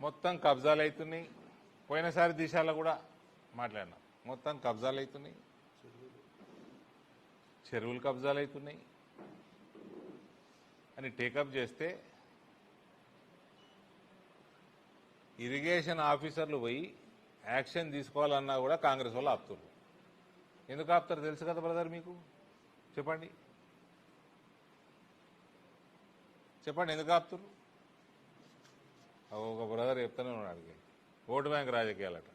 మొత్తం కబ్జాలు అవుతున్నాయి. పోయినసారి దిశాలో కూడా మాట్లాడినాం. మొత్తం కబ్జాలు అవుతున్నాయి. చెరువులు కబ్జాలు అవుతున్నాయి. అని టేకప్ చేస్తే ఇరిగేషన్ ఆఫీసర్లు పోయి యాక్షన్ తీసుకోవాలన్నా కూడా కాంగ్రెస్ వాళ్ళు ఆపుతారు ఎందుకు ఆపుతారు తెలుసు కదా బ్రదర్ మీకు? చెప్పండి. చెప్పండి ఎందుకు ఆపుతారు ఒక బ్రదర్ చెప్తానే ఉన్నాడు ఓటు బ్యాంక్ రాజకీయాలట.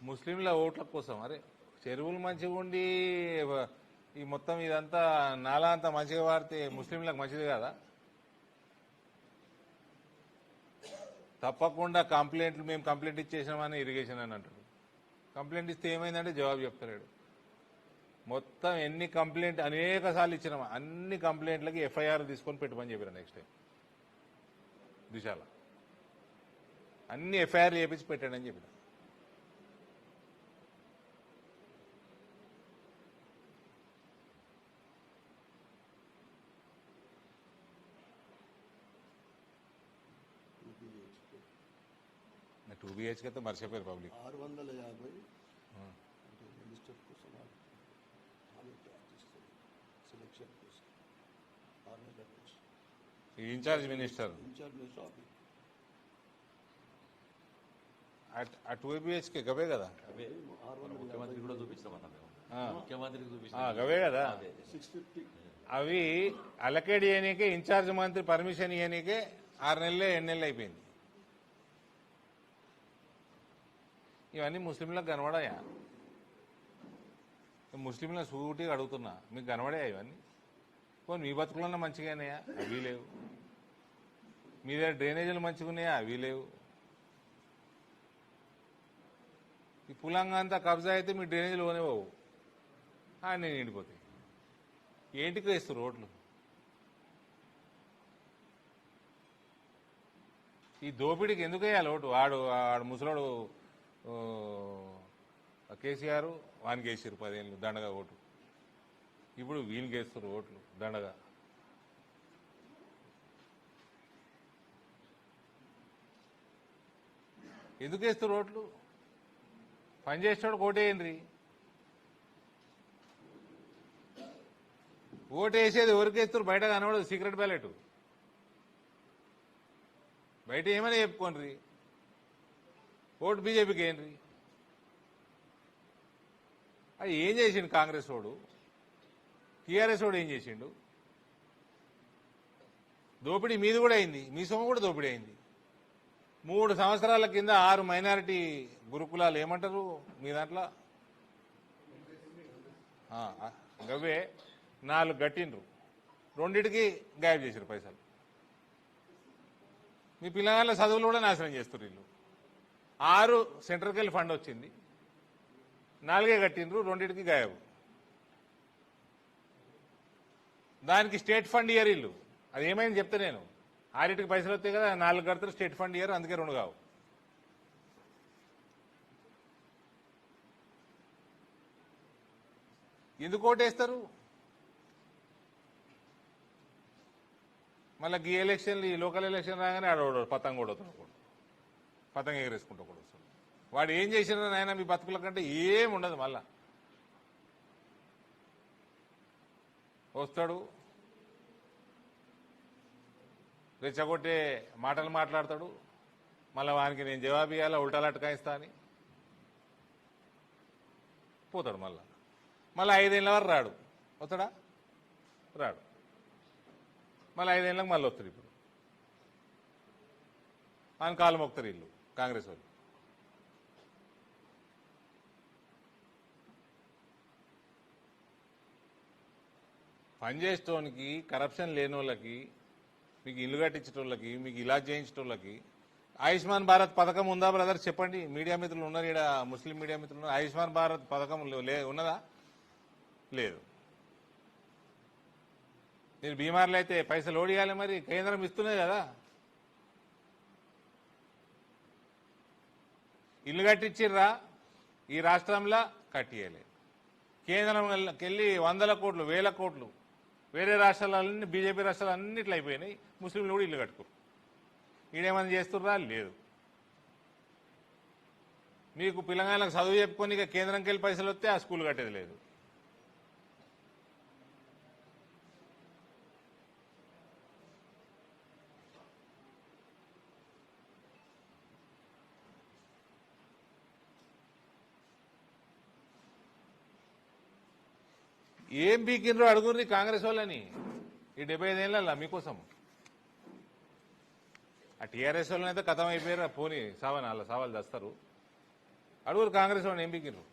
ముస్లింల ఓట్ల కోసం అరే చెరువులు మంచిగా ఉండి ఈ మొత్తం ఇదంతా నాలా అంతా మంచిగా వాడితే ముస్లింలకు మంచిది కదా? తప్పకుండా కంప్లైంట్లు మేము కంప్లైంట్ ఇచ్చేసామని ఇరిగేషన్ అని అంటాడు కంప్లైంట్ ఇస్తే ఏమైందంటే జవాబు చెప్తలేడు. మొత్తం ఎన్ని కంప్లైంట్ అనేక సార్లు ఇచ్చినాం. అన్ని కంప్లైంట్లకి ఎఫ్ఐఆర్ తీసుకొని పెట్టమని చెప్పారు నెక్స్ట్ టైం దిశాల. అన్ని ఎఫ్ఐఆర్ చేపించి పెట్టండి అని చెప్పిన. టూ బిహెచ్కి అయితే మర్చిపోయారు పబ్లిక్. ఆరు వందల యాభై అంటే మినిస్టర్ కోసం వాళ్ళు ఆమె తయారు చేస్తారు in charge minister in charge minister office ఆ టూ బిహెచ్కే గవే కదా? ముఖ్యమంత్రి కూడా చూపించాం గవే కదా? అవి అలకేట్ చేయనీకే ఇన్ఛార్జ్ మంత్రి పర్మిషన్ ఇవ్వనీకే ఆరు నెలలే ఎన్ని నెలలు అయిపోయింది. ఇవన్నీ ముస్లింలకు కనబడాయా? ముస్లింలను సూటిగా అడుగుతున్నా. మీకు కనబడే ఇవన్నీ? పోనీ మీ బతుకులన్నా మంచిగానేయా అవి లేవు. మీ దగ్గర డ్రైనేజీలు మంచిగా ఉన్నాయా? అవి లేవు. ఈ పులంగా అంతా కబ్జా అయితే మీ డ్రైనేజీలు పోనేవావు నేను నిండిపోతాయి. ఏంటికి వేస్తారు రోడ్లు? ఈ దోపిడీకి ఎందుకు వేయాలి ఓటు వాడు ఆడు ముసలోడు కేసీఆర్ వానికి వేసారు పదేళ్ళు దండగా ఓటు. ఇప్పుడు వీనికి వేస్తారు ఓట్లు దండగా. ఎందుకు వేస్తారు ఓట్లు? పని చేసేవాడు ఓటేయండి ఓటు వేసేది ఎవరికి వేస్తారు బయట కనబడదు సీక్రెట్ బ్యాలెట్. బయట ఏమైనా చెప్పుకోండి ఓటు బీజేపీకి ఏంటి అది ఏం చేసిండు కాంగ్రెస్ వాడు? టీఆర్ఎస్ వాడు ఏం చేసిండు? దోపిడీ మీది కూడా అయింది. మీ సొమ్ము కూడా దోపిడీ అయింది. మూడు సంవత్సరాల కింద ఆరు మైనారిటీ గురుకులాలు ఏమంటారు మీ దాంట్లో? గవ్వే గవే నాలుగు గట్టిండ్రు రెండింటికి గాయబ్ చేశారు పైసలు. మీ పిల్లగాళ్ళ చదువులు కూడా నాశనం చేస్తారు వీళ్ళు. ఆరు సెంట్రల్కి వెళ్ళి ఫండ్ వచ్చింది. నాలుగే కట్టిండ్రు రెండింటికి గాయబు. దానికి స్టేట్ ఫండ్ ఇయర్ ఇల్లు. అది ఏమైంది చెప్తే నేను. ఆరింటికి పైసలు వస్తాయి కదా నాలుగు కడతారు స్టేట్ ఫండ్ ఇయర్ అందుకే రెండు కావు. ఎందుకు ఓటేస్తారు? మళ్ళీ ఈ ఎలక్షన్లు ఈ లోకల్ ఎలక్షన్ రాగానే ఆడవాడు పతంగ కూడా. వస్తాడు పతంగ ఎగరేసుకుంటూ కూడా వస్తాడు. వాడు ఏం చేసినా నాయన మీ బతుకుల కంటే ఏం ఉండదు మళ్ళా. వస్తాడు. రెచ్చగొట్టే మాటలు మాట్లాడతాడు. మళ్ళీ వానికి నేను జవాబు ఇవ్వాలా ఉల్టాలు అటకాయిస్తా అని. పోతాడు మళ్ళా. మళ్ళీ ఐదేళ్ళ వరకు రాడు. వస్తాడా? రాడు. మళ్ళీ ఐదేళ్ళకి మళ్ళీ వస్తారు ఇప్పుడు. ఆయన కాలు మొక్తారు ఇల్లు కాంగ్రెస్ వాళ్ళు. పనిచేసేటోనికి కరప్షన్ లేని వాళ్ళకి మీకు ఇల్లు కట్టించేటోళ్ళకి మీకు ఇలా చేయించేటోళ్ళకి ఆయుష్మాన్ భారత్ పథకం ఉందా బ్రదర్? చెప్పండి. మీడియా మిత్రులు ఉన్నారు ఇక్కడ ముస్లిం మీడియా మిత్రులు ఉన్నారు. ఆయుష్మాన్ భారత్ పథకం లే ఉన్నదా? లేదు. మీరు బీమార్లు అయితే పైసలు ఓడియాలి మరి. కేంద్రం ఇస్తున్నాయి కదా. ఇల్లు కట్టించిర్రా? ఈ రాష్ట్రంలో కట్టియలేదు కేంద్రం వెళ్ళి వందల కోట్లు వేల కోట్లు వేరే రాష్ట్రాలన్నీ బీజేపీ రాష్ట్రాలు అన్నిట్లు అయిపోయినాయి. ముస్లింలు కూడా ఇల్లు కట్టుకోరు ఈడేమన్నా చేస్తుర్రా? లేదు. మీకు పిల్లగాళ్ళకి చదువు చెప్పుకొని ఇక కేంద్రంకి వెళ్ళి పైసలు వస్తే ఆ స్కూల్ కట్టేది లేదు. ఏం బీకినరో అడుగుర్రి కాంగ్రెస్ వాళ్ళని. ఈ డెబ్బై ఐదేళ్ళ మీకోసం. ఆ టీఆర్ఎస్ వాళ్ళని అయితే కథం అయిపోయారు పోనీ సావని అలా సావాలు చేస్తారు అడుగురు కాంగ్రెస్ వాళ్ళని ఏం బీకినరు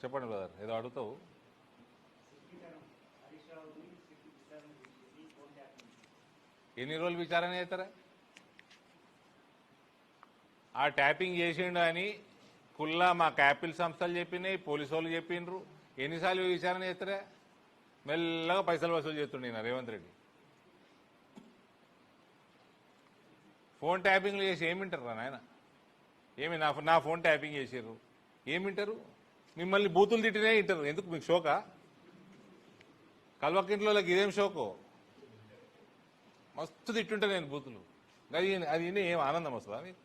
చెప్పండి బ్రదర్ ఏదో అడుగుతావు? ఎన్ని రోజులు విచారణ చేస్తారా? ఆ ట్యాపింగ్ చేసిండు అని కుల్లా మా క్యాపిల్ సంస్థలు చెప్పినాయి పోలీసు వాళ్ళు చెప్పిండ్రు ఎన్నిసార్లు విచారణ చేస్తారా? మెల్లగా పైసలు వసూలు చేస్తుండే నా రేవంత్ రెడ్డి. ఫోన్ ట్యాపింగ్లు చేసి ఏమింటారు నాయన? ఏమి నా నా ఫోన్ ట్యాపింగ్ చేసారు ఏమింటారు? మిమ్మల్ని బూతులు తిట్టినే వింటారు ఎందుకు మీకు షోకా? కల్వకింట్లోకి ఇదేం షోకో? మస్తు తిట్టుంటే నేను బూతులు అది అది ఏం ఆనందం వస్తుందా మీకు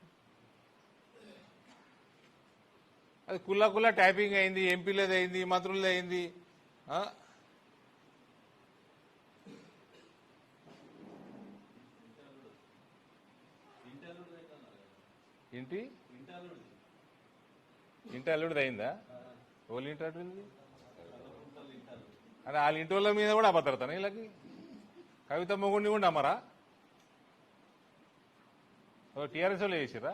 అది కుల్లా కుల్లా ట్యాపింగ్ అయింది ఎంపీలది అయింది మంత్రులది అయింది. ఏంటి? ఇంటి అల్లుడిది అయిందా? ఓల్ ఇంటి అల్లుడిది అంటే వాళ్ళ ఇంటి వాళ్ళ మీద కూడా అభద్రతనా వీళ్ళకి కవిత మొగుడిని కూడా అమ్మరా టీఆర్ఎస్ వాళ్ళు చేసిరా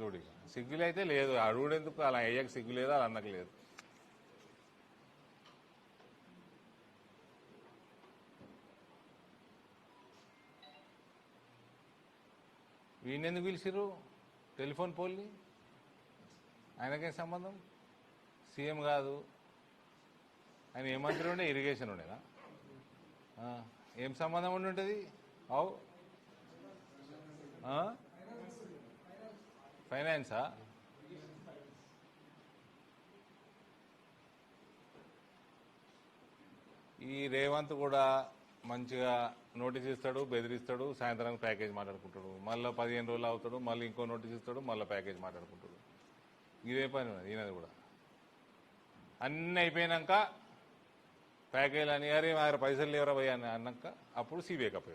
చూడు. సిగ్గులు అయితే లేదు. అడుగుడెందుకు అలా అయ్యాక సిగ్గు లేదు? అలా అన్నకు లేదు. వీణెందుకు పిలిచిర్రు? టెలిఫోన్ పోల్ని? ఆయనకేం సంబంధం? సీఎం కాదు. ఆయన ఏ మంత్రి ఉండే? ఇరిగేషన్ ఉండేనా ఏం సంబంధం ఉండి ఉంటుంది? అవు. ఫైనాన్సా? ఈ రేవంత్ కూడా మంచిగా నోటీస్ ఇస్తాడు బెదిరిస్తాడు సాయంత్రానికి ప్యాకేజ్ మాట్లాడుకుంటాడు. మళ్ళీ పదిహేను రోజులు అవుతాడు మళ్ళీ ఇంకో నోటీస్ ఇస్తాడు మళ్ళీ ప్యాకేజ్ మాట్లాడుకుంటాడు. ఇదే పని ఈయనది కూడా. అన్నీ అయిపోయినాక ప్యాకేజీలు అని అరే మా దగ్గర పైసలు లేవరా పోయి అని అన్నాక అప్పుడు సిబిఐ కప్ప